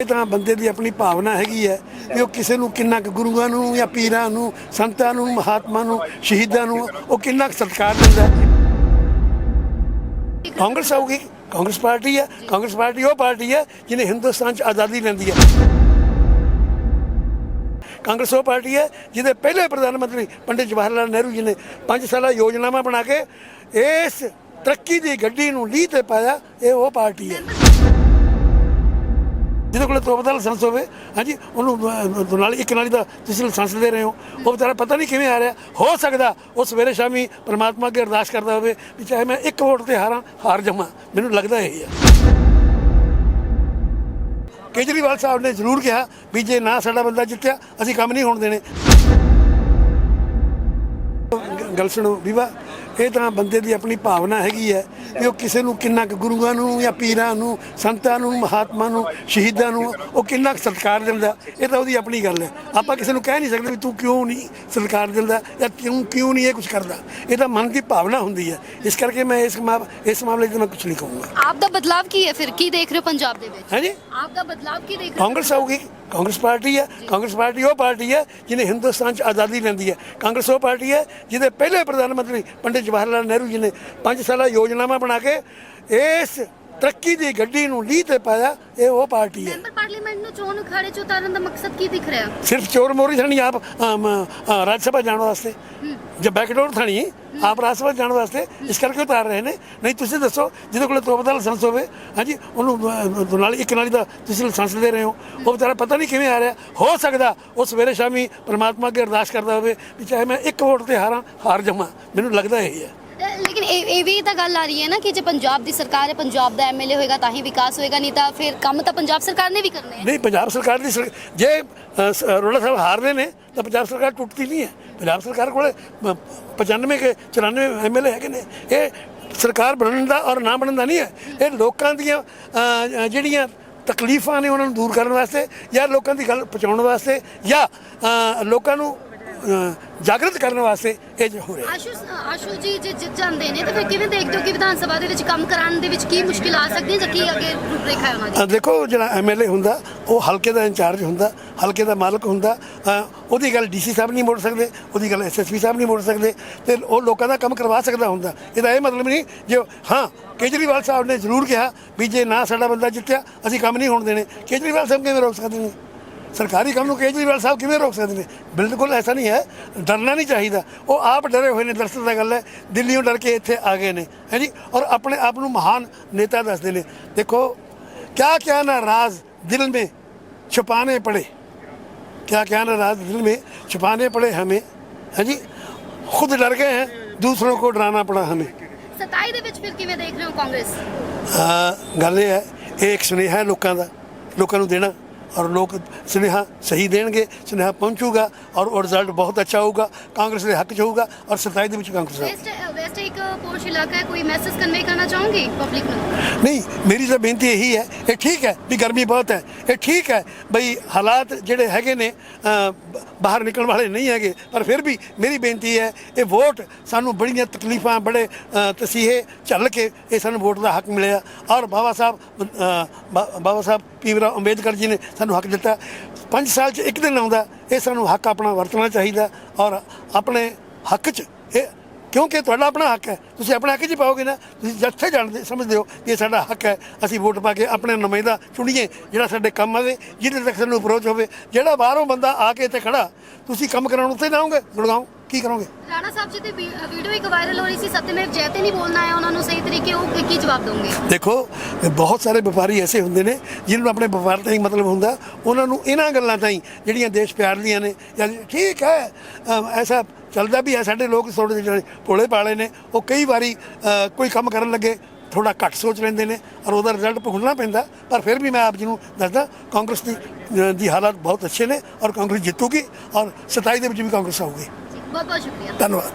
ਇਹ ਤਾਂ ਬੰਦੇ ਦੀ ਆਪਣੀ ਭਾਵਨਾ ਹੈਗੀ ਹੈ ਵੀ ਉਹ ਕਿਸੇ ਨੂੰ ਕਿੰਨਾ ਕੁ ਗੁਰੂਆਂ ਨੂੰ ਜਾਂ ਪੀਰਾਂ ਨੂੰ, ਸੰਤਾਂ ਨੂੰ, ਮਹਾਤਮਾ ਨੂੰ, ਸ਼ਹੀਦਾਂ ਨੂੰ ਉਹ ਕਿੰਨਾ ਕੁ ਸਤਿਕਾਰ ਦਿੰਦਾ ਹੈ। ਕਾਂਗਰਸ ਆਊਗੀ, ਕਾਂਗਰਸ ਪਾਰਟੀ ਹੈ, ਕਾਂਗਰਸ ਪਾਰਟੀ ਉਹ ਪਾਰਟੀ ਹੈ ਜਿਹਨੇ ਹਿੰਦੁਸਤਾਨ 'ਚ ਆਜ਼ਾਦੀ ਲੈਂਦੀ ਹੈ ਕਾਂਗਰਸ ਉਹ ਪਾਰਟੀ ਹੈ ਜਿਹਦੇ ਪਹਿਲੇ ਪ੍ਰਧਾਨ ਮੰਤਰੀ ਪੰਡਿਤ ਜਵਾਹਰ ਲਾਲ ਨਹਿਰੂ ਜੀ ਨੇ ਪੰਜ ਸਾਲਾ ਯੋਜਨਾਵਾਂ ਬਣਾ ਕੇ ਇਸ ਤਰੱਕੀ ਦੀ ਗੱਡੀ ਨੂੰ ਲੀਹ ਤੇ ਪਾਇਆ, ਇਹ ਉਹ ਪਾਰਟੀ ਹੈ ਜਿਹਦੇ ਕੋਲ ਤੋਬਦਾ ਲਾਇਸੈਂਸ ਹੋਵੇ, ਹਾਂਜੀ, ਉਹਨੂੰ ਨਾਲ ਇੱਕ ਨਾਲੀ ਦਾ ਤੁਸੀਂ ਲਾਇਸੈਂਸ ਦੇ ਰਹੇ ਹੋ, ਉਹ ਵਿਚਾਰਾ ਪਤਾ ਨਹੀਂ ਕਿਵੇਂ ਆ ਰਿਹਾ, ਹੋ ਸਕਦਾ ਉਹ ਸਵੇਰੇ ਸ਼ਾਮੀ ਪਰਮਾਤਮਾ ਅੱਗੇ ਅਰਦਾਸ ਕਰਦਾ ਹੋਵੇ ਵੀ ਚਾਹੇ ਮੈਂ ਇੱਕ ਵੋਟ ਤੇ ਹਾਰਾਂ, ਹਾਰ ਜਾਵਾਂ, ਮੈਨੂੰ ਲੱਗਦਾ ਇਹ ਹੈ ਕੇਜਰੀਵਾਲ ਸਾਹਿਬ ਨੇ ਜ਼ਰੂਰ ਕਿਹਾ ਵੀ ਜੇ ਨਾ ਸਾਡਾ ਬੰਦਾ ਜਿੱਤਿਆ, ਅਸੀਂ ਕੰਮ ਨਹੀਂ ਹੋਣ ਦੇਣੇ। ਗੱਲ ਸੁਣੋ ਵੀਵਾ ਇਹ ਤਾਂ ਬੰਦੇ ਦੀ ਆਪਣੀ ਭਾਵਨਾ ਹੈਗੀ ਹੈ ਕਿ ਉਹ ਕਿਸੇ ਨੂੰ ਕਿੰਨਾ ਕੁ ਗੁਰੂਆਂ ਨੂੰ ਜਾਂ ਪੀਰਾਂ ਨੂੰ ਸੰਤਾਂ ਨੂੰ ਮਹਾਤਮਾ ਨੂੰ ਸ਼ਹੀਦਾਂ ਨੂੰ ਉਹ ਕਿੰਨਾ ਕੁ ਸਤਿਕਾਰ ਦਿੰਦਾ। ਇਹ ਤਾਂ ਉਹਦੀ ਆਪਣੀ ਗੱਲ ਹੈ। ਆਪਾਂ ਕਿਸੇ ਨੂੰ ਕਹਿ ਨਹੀਂ ਸਕਦੇ ਵੀ ਤੂੰ ਕਿਉਂ ਨਹੀਂ ਸਤਿਕਾਰ ਦਿੰਦਾ ਜਾਂ ਕਿਉਂ ਕਿਉਂ ਨਹੀਂ ਇਹ ਕੁਝ ਕਰਦਾ। ਇਹ ਤਾਂ ਮਨ ਦੀ ਭਾਵਨਾ ਹੁੰਦੀ ਹੈ। ਇਸ ਕਰਕੇ ਮੈਂ ਇਸ ਮਾ ਇਸ ਮਾਮਲੇ 'ਚ ਮੈਂ ਕੁਝ ਨਹੀਂ ਕਹੂੰਗਾ। ਆਪ ਦਾ ਬਦਲਾਵ ਕੀ ਹੈ? ਫਿਰ ਕੀ ਦੇਖ ਰਹੇ ਹੋ ਪੰਜਾਬ ਦੇ ਵਿੱਚ? ਹੈ ਜੀ ਆਪ ਦਾ ਬਦਲਾਵ ਕੀ ਦੇਖ ਰਹੇ ਹੋ? ਕਾਂਗਰਸ ਆਊਗੀ। ਕਾਂਗਰਸ ਪਾਰਟੀ ਹੈ। ਕਾਂਗਰਸ ਪਾਰਟੀ ਉਹ ਪਾਰਟੀ ਹੈ ਜਿਹਨੇ ਹਿੰਦੁਸਤਾਨ 'ਚ ਆਜ਼ਾਦੀ ਲੈਂਦੀ ਹੈ। ਕਾਂਗਰਸ ਉਹ ਪਾਰਟੀ ਹੈ ਜਿਹਦੇ ਪਹਿਲੇ ਪ੍ਰਧਾਨ ਮੰਤਰੀ ਪੰਡਿਤ ਜਵਾਹਰ ਲਾਲ ਨਹਿਰੂ ਜੀ ਨੇ ਪੰਜ ਸਾਲਾ ਯੋਜਨਾਵਾਂ ਬਣਾ ਕੇ ਇਸ ਤਰੱਕੀ ਦੀ ਗੱਡੀ ਨੂੰ ਲੀਹ ਤੇ ਪਾਇਆ ਇਹ ਉਹ ਪਾਰਟੀ ਹੈ। ਮੈਂਬਰ ਪਾਰਲੀਮੈਂਟ ਨੂੰ ਚੋਣ ਅਖਾੜੇ ਚ ਉਤਾਰਨ ਦਾ ਮਕਸਦ ਕੀ ਦਿਖ ਰਿਹਾ? ਸਿਰਫ ਚੋਰ ਮੋਰੀ ਥਣੀ ਆਪ ਅ, ਰਾਜ ਸਭਾ ਜਾਣ ਵਾਸਤੇ। ਜੇ ਬੈਕਡੋਰ ਥਣੀ ਆਪ ਰਾਜ ਸਭਾ ਜਾਣ ਵਾਸਤੇ ਇਸ ਕਰਕੇ ਉਤਾਰ ਰਹੇ ਨੇ। ਨਹੀਂ ਤੁਸੀਂ ਦੱਸੋ ਜਿਹਦੇ ਕੋਲ ਤੋਬਦਾ ਲਾਇਸੈਂਸ ਹੋਵੇ ਹਾਂਜੀ ਉਹਨੂੰ ਅ, ਨਾਲ ਇੱਕ ਨਾਲੀ ਦਾ ਤੁਸੀਂ ਲਾਇਸੈਂਸ ਦੇ ਰਹੇ ਹੋ। ਉਹ ਵਿਚਾਰਾ ਪਤਾ ਨਹੀਂ ਕਿਵੇਂ ਆ ਰਿਹਾ। ਹੋ ਸਕਦਾ ਉਹ ਸਵੇਰੇ ਸ਼ਾਮੀ ਪ੍ਰਮਾਤਮਾ ਅੱਗੇ ਅਰਦਾਸ ਕਰਦਾ ਹੋਵੇ ਵੀ ਚਾਹੇ ਮੈਂ ਇੱਕ ਵੋਟ ਤੇ ਹਾਰਾਂ ਹਾਰ ਜਾਵਾਂ। ਮੈਨੂੰ ਲੱਗਦਾ ਇਹ ਹੈ। ਲੇਕਿਨ ਇਹ ਇਹ ਵੀ ਤਾਂ ਗੱਲ ਆ ਰਹੀ ਹੈ ਨਾ ਕਿ ਜੇ ਪੰਜਾਬ ਦੀ ਸਰਕਾਰ ਹੈ ਪੰਜਾਬ ਦਾ ਐਮਐਲਏ ਹੋਏਗਾ ਤਾਂ ਹੀ ਵਿਕਾਸ ਹੋਏਗਾ ਨਹੀਂ ਤਾਂ ਫਿਰ ਕੰਮ ਤਾਂ ਪੰਜਾਬ ਸਰਕਾਰ ਨੇ ਵੀ ਕਰਨੇ ਹੈ ਨਹੀਂ ਪੰਜਾਬ ਸਰਕਾਰ ਦੀ ਸਰ- ਜੇ ਅ, ਅਰੋੜਾ ਸਾਹਿਬ ਹਾਰਦੇ ਨੇ ਤਾਂ ਪੰਜਾਬ ਸਰਕਾਰ ਟੁੱਟਦੀ ਨਹੀਂ ਹੈ। ਪੰਜਾਬ ਸਰਕਾਰ ਕੋਲ ਅ, 95 ਕੇ 94 ਐਮਐਲਏ ਹੈਗੇ ਨੇ। ਇਹ ਸਰਕਾਰ ਬਣਨ ਦਾ ਔਰ ਨਾ ਬਣਨ ਦਾ ਨਹੀਂ ਹੈ। ਇਹ ਲੋਕਾਂ ਦੀਆਂ ਅ, ਅ, ਜਿਹੜੀਆਂ ਤਕਲੀਫਾਂ ਨੇ ਉਹਨਾਂ ਨੂੰ ਦੂਰ ਕਰਨ ਵਾਸਤੇ ਜਾਂ ਲੋਕਾਂ ਦੀ ਗੱਲ ਪਹੁੰਚਾਉਣ ਵਾਸਤੇ ਜਾਂ ਅ, ਲੋਕਾਂ ਨੂੰ ਅ, ਜਾਗਰਤ ਕਰਨ ਵਾਸਤੇ ਇਹ ਜੋ ਹੋ ਰਿਹਾ ਆਸ਼ੂ ਆਸ਼ੂ ਜੀ ਜੇ ਜਿੱਤ ਜਾਂਦੇ ਨੇ ਤਾਂ ਫਿਰ ਕਿਵੇਂ ਦੇਖਦੇ ਹੋ ਕਿ ਵਿਧਾਨ ਸਭਾ ਦੇ ਵਿੱਚ ਕੰਮ ਕਰਾਉਣ ਦੇ ਵਿੱਚ ਕੀ ਮੁਸ਼ਕਿਲ ਆ ਸਕਦੀ ਹੈ ਜਾਂ ਕੀ ਅੱਗੇ ਰੂਪਰੇਖਾ ਹੈ ਉਹਨਾਂ ਦੀ? ਦੇਖੋ ਜਿਹੜਾ ਐਮਐਲਏ ਹੁੰਦਾ ਉਹ ਹਲਕੇ ਦਾ ਇੰਚਾਰਜ ਹੁੰਦਾ ਹਲਕੇ ਦਾ ਮਾਲਕ ਹੁੰਦਾ ਉਹਦੀ ਗੱਲ ਡੀਸੀ ਸਾਹਿਬ ਨਹੀਂ ਮੋੜ ਸਕਦੇ ਉਹਦੀ ਗੱਲ ਐਸਐਸਪੀ ਸਾਹਿਬ ਨਹੀਂ ਮੋੜ ਸਕਦੇ ਤੇ ਉਹ ਲੋਕਾਂ ਦਾ ਕੰਮ ਕਰਵਾ ਸਕਦਾ ਹੁੰਦਾ। ਇਹਦਾ ਇਹ ਮਤਲਬ ਨਹੀਂ ਜੇ ਹਾਂ ਕੇਜਰੀਵਾਲ ਸਾਹਿਬ ਨੇ ਜ਼ਰੂਰ ਕਿਹਾ ਵੀ ਜੇ ਨਾ ਸਾਡਾ ਬੰਦਾ ਜਿੱਤਿਆ ਅਸੀਂ ਕੰਮ ਨਹੀਂ ਹੋਣ ਦੇਣੇ। ਕੇਜਰੀਵਾਲ ਸਾਹਿਬ ਕਿਵੇਂ ਰੋਕ ਸਕਦੇ ਨੇ? ਸਰਕਾਰੀ ਕੰਮ ਨੂੰ ਕੇਜਰੀਵਾਲ ਸਾਹਿਬ ਕਿਵੇਂ ਰੋਕ ਸਕਦੇ ਨੇ ਬਿਲਕੁਲ ਐਸਾ ਨਹੀਂ ਹੈ ਡਰਨਾ ਨਹੀਂ ਚਾਹੀਦਾ ਉਹ ਆਪ ਡਰੇ ਹੋਏ ਨੇ ਦਰਸਲ ਦਾ ਗੱਲ ਹੈ ਦਿੱਲੀੋਂ ਡਰ ਕੇ ਇੱਥੇ ਆ ਗਏ ਨੇ ਹੈ ਜੀ ਔਰ ਆਪਣੇ ਆਪ ਨੂੰ ਮਹਾਨ ਨੇਤਾ ਦੱਸਦੇ ਨੇ ਦੇਖੋ क्या क्या ना राज दिल में छुपाने पड़े क्या क्या ना राज दिल में छुपाने पड़े हमें है जी खुद डर गए हैं दूसरों को डराना पड़ा हमें 27 ਦੇ ਵਿੱਚ ਫਿਰ ਕਿਵੇਂ ਦੇਖ ਰਹੇ ਹੋ ਕਾਂਗਰਸ ਆ, ਗੱਲ ਇਹ ਹੈ ਇਹ ਇੱਕ ਸੁਨੇਹਾ ਹੈ ਲੋਕਾਂ ਦਾ ਲੋਕਾਂ ਨੂੰ ਦੇਣਾ ਔਰ ਲੋਕ ਸੁਨੇਹਾ ਸਹੀ ਦੇਣਗੇ ਸੁਨੇਹਾ ਪਹੁੰਚੂਗਾ ਔਰ ਉਹ ਰਿਜ਼ਲਟ ਬਹੁਤ ਅੱਛਾ ਹੋਊਗਾ ਕਾਂਗਰਸ ਦੇ ਹੱਕ 'ਚ ਹੋਊਗਾ ਔਰ 27 ਦੇ ਵਿੱਚ ਕਾਂਗਰਸ। ਵੈਸਟ ਵੈਸਟ ਇੱਕ ਪੋਸ਼ ਇਲਾਕਾ ਹੈ ਕੋਈ ਮੈਸੇਜ ਕਨਵੇ ਕਰਨਾ ਚਾਹੋਗੇ ਪਬਲਿਕ ਨੂੰ ਨਹੀਂ ਮੇਰੀ ਤਾਂ ਬੇਨਤੀ ਇਹੀ ਹੈ ਇਹ ਠੀਕ ਹੈ ਵੀ ਗਰਮੀ ਬਹੁਤ ਹੈ ਇਹ ਠੀਕ ਹੈ ਬਈ ਹਾਲਾਤ ਜਿਹੜੇ ਹੈਗੇ ਨੇ ਬਾਹਰ ਨਿਕਲਣ ਵਾਲੇ ਨਹੀਂ ਹੈਗੇ ਪਰ ਫਿਰ ਵੀ ਮੇਰੀ ਬੇਨਤੀ ਹੈ ਇਹ ਵੋਟ ਸਾਨੂੰ ਬੜੀਆਂ ਤਕਲੀਫਾਂ ਬੜੇ ਤਸੀਹੇ ਝੱਲ ਕੇ ਇਹ ਸਾਨੂੰ ਵੋਟ ਦਾ ਹੱਕ ਮਿਲਿਆ ਔਰ ਬਾਬਾ ਸਾਹਿਬ ਬਾਬਾ ਸਾਹਿਬ ਭੀਮਰਾਓ ਅੰਬੇਦਕਰ ਜੀ ਨੇ ਸਾਨੂੰ ਹੱਕ ਦਿੱਤਾ। ਪੰਜ ਸਾਲ 'ਚ ਇੱਕ ਦਿਨ ਆਉਂਦਾ ਇਹ ਸਾਨੂੰ ਹੱਕ ਆਪਣਾ ਵਰਤਣਾ ਚਾਹੀਦਾ ਔਰ ਆਪਣੇ ਹੱਕ 'ਚ ਇਹ ਕਿਉਂਕਿ ਤੁਹਾਡਾ ਆਪਣਾ ਹੱਕ ਹੈ ਤੁਸੀਂ ਆਪਣੇ ਹੱਕ ਹੀ ਪਾਓਗੇ ਨਾ ਤੁਸੀਂ ਜਿੱਥੇ ਜਾਣਦੇ ਸਮਝਦੇ ਹੋ ਕਿ ਇਹ ਸਾਡਾ ਹੱਕ ਹੈ ਅਸੀਂ ਵੋਟ ਪਾ ਕੇ ਆਪਣੇ ਨੁਮਾਇੰਦਾ ਚੁਣੀਏ ਜਿਹੜਾ ਸਾਡੇ ਕੰਮ ਆਵੇ ਜਿਹਦੇ ਤੱਕ ਸਾਨੂੰ ਅਪਰੋਚ ਹੋਵੇ। ਜਿਹੜਾ ਬਾਹਰੋਂ ਬੰਦਾ ਆ ਕੇ ਇੱਥੇ ਖੜਾ ਤੁਸੀਂ ਕੰਮ ਕਰਾਉਣ ਉੱਤੇ ਆਉਂਗੇ ਗੁੜਗਾਉਂ ਕੀ ਕਰੋਗੇ? ਰਾਣਾ ਸਾਹਿਬ ਜੀ ਵੀ- ਵੀਡੀਓ ਇੱਕ ਵਾਇਰਲ ਹੋ ਰਹੀ ਸੀ ਸਤਿਮੇਵ ਜੈਤੇ ਨਹੀਂ ਬੋਲਣਾ ਹੈ ਉਹਨਾਂ ਨੂੰ ਸਹੀ ਤਰੀਕੇ ਉਹ ਕੀ- ਜਵਾਬ ਦੋਗੇ ਦੇਖੋ ਬਹੁਤ ਸਾਰੇ ਵਪਾਰੀ ਐਸੇ ਹੁੰਦੇ ਨੇ ਜਿਨ੍ਹਾਂ ਨੂੰ ਆਪਣੇ ਵਪਾਰ ਤੋਂ ਹੀ ਮਤਲਬ ਹੁੰਦਾ। ਉਹਨਾਂ ਨੂੰ ਇਹਨਾਂ ਗੱਲਾਂ ਤਾਈਂ ਜਿਹੜੀਆਂ ਦੇਸ਼ ਪਿਆਰ ਦੀਆਂ ਨੇ ਜਾਂ ਠੀਕ ਹੈ ਅਮ ਐਸਾ ਚੱਲਦਾ ਵੀ ਹੈ ਸਾਡੇ ਲੋਕ ਥੋੜੇ ਜਿਹੜੇ ਭੋਲੇ ਪਾਲੇ ਨੇ ਉਹ ਕਈ ਵਾਰੀ ਅ, ਕੋਈ ਕੰਮ ਕਰਨ ਲੱਗੇ ਥੋੜਾ ਘੱਟ ਸੋਚ ਲੈਂਦੇ ਨੇ ਔਰ ਉਹਦਾ ਰਿਜ਼ਲਟ ਭੁਗਤਣਾ ਪੈਂਦਾ ਪਰ ਫਿਰ ਵੀ ਮੈਂ ਆਪ ਜੀ ਨੂੰ ਦੱਸਦਾ ਕਾਂਗਰਸ ਦੀ ਅ, ਦੀ ਹਾਲਾਤ ਬਹੁਤ ਅੱਛੇ ਨੇ ਔਰ ਕਾਂਗਰਸ ਜਿੱਤੂਗੀ ਔਰ 27 ਦੇ ਵਿੱਚ ਵੀ ਕਾਂਗਰਸ ਆਊਗੀ। ਬਹੁਤ ਬਹੁਤ ਸ਼ੁਕਰੀਆ। ਧੰਨਵਾਦ।